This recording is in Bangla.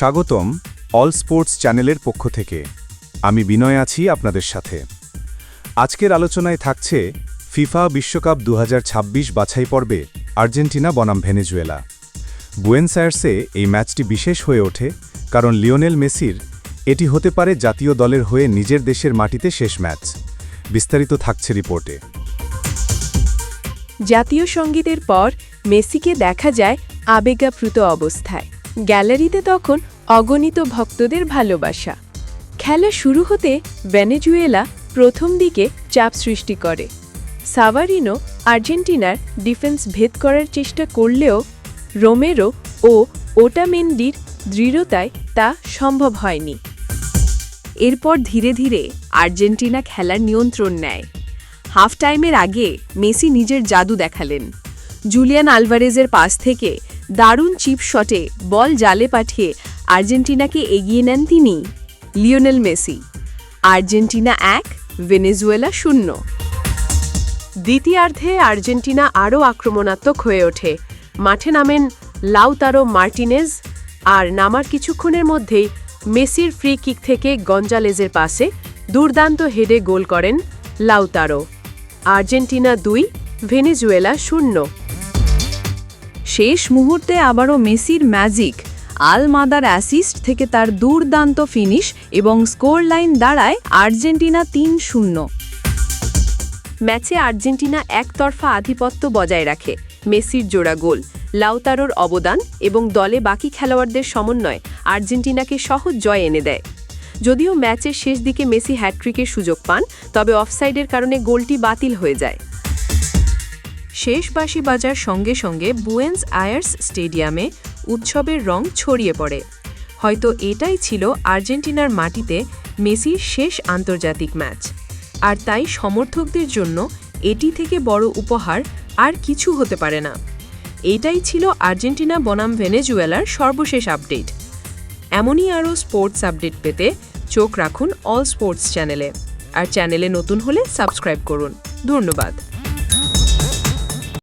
স্বাগতম অল স্পোর্টস চ্যানেলের পক্ষ থেকে। আমি বিনয় আছি আপনাদের সাথে। আজকের আলোচনায় থাকছে ফিফা বিশ্বকাপ দু হাজার ছাব্বিশ বাছাই পর্বে আর্জেন্টিনা বনাম ভেনেজুয়েলা। বুয়েন্স আয়ার্সে এই ম্যাচটি বিশেষ হয়ে ওঠে কারণ লিওনেল মেসির এটি হতে পারে জাতীয় দলের হয়ে নিজের দেশের মাটিতে শেষ ম্যাচ। বিস্তারিত থাকছে রিপোর্টে। জাতীয় সঙ্গীতের পর মেসিকে দেখা যায় আবেগাপ্লুত অবস্থায়। গ্যালারিতে তখন অগণিত ভক্তদের ভালোবাসা। খেলা শুরু হতে ভেনেজুয়েলা প্রথম দিকে চাপ সৃষ্টি করে। সাভারিনো আর্জেন্টিনার ডিফেন্স ভেদ করার চেষ্টা করলেও রোমেরো ও ওটামেন্ডির দৃঢ়তায় তা সম্ভব হয়নি। এরপর ধীরে ধীরে আর্জেন্টিনা খেলার নিয়ন্ত্রণ নেয়। হাফ টাইমের আগে মেসি নিজের জাদু দেখালেন। জুলিয়ান আলভারেজের পাস থেকে দারুণ চিপ শটে বল জালে পাঠিয়ে আর্জেন্টিনাকে এগিয়ে নেন তিনি লিওনেল মেসি। আর্জেন্টিনা এক, ভেনেজুয়েলা শূন্য। দ্বিতীয়ার্ধে আর্জেন্টিনা আরও আক্রমণাত্মক হয়ে ওঠে। মাঠে নামেন লাউতারো মার্টিনেজ আর নামার কিছুক্ষণের মধ্যেই মেসির ফ্রি কিক থেকে গঞ্জালেজের পাশে দুর্দান্ত হেডে গোল করেন লাউতারো। আর্জেন্টিনা দুই, ভেনেজুয়েলা শূন্য। শেষ মুহূর্তে আবারও মেসির ম্যাজিক আল মাদার অ্যাসিস্ট থেকে তার দুর্দান্ত ফিনিশ এবং স্কোর লাইন দাঁড়ায় আর্জেন্টিনা তিন শূন্য। ম্যাচে আর্জেন্টিনা একতরফা আধিপত্য বজায় রাখে, মেসির জোড়া গোল, লাউতারোর অবদান এবং দলে বাকি খেলোয়াড়দের সমন্বয় আর্জেন্টিনাকে সহজ জয় এনে দেয়। যদিও ম্যাচের শেষ দিকে মেসি হ্যাট্রিকের সুযোগ পান, তবে অফসাইডের কারণে গোলটি বাতিল হয়ে যায়। শেষ বাঁশি বাজার সঙ্গে সঙ্গে বুয়েন্স আয়ার্স স্টেডিয়ামে উৎসবের রং ছড়িয়ে পড়ে। হয়তো এটাই ছিল আর্জেন্টিনার মাটিতে মেসির শেষ আন্তর্জাতিক ম্যাচ। আর তাই সমর্থকদের জন্য এটি থেকে বড় উপহার আর কিছু হতে পারে না। এটাই ছিল আর্জেন্টিনা বনাম ভেনেজুয়েলার সর্বশেষ আপডেট। এমনই আরও স্পোর্টস আপডেট পেতে চোখ রাখুন অল স্পোর্টস চ্যানেলে। আর চ্যানেলে নতুন হলে সাবস্ক্রাইব করুন। ধন্যবাদ।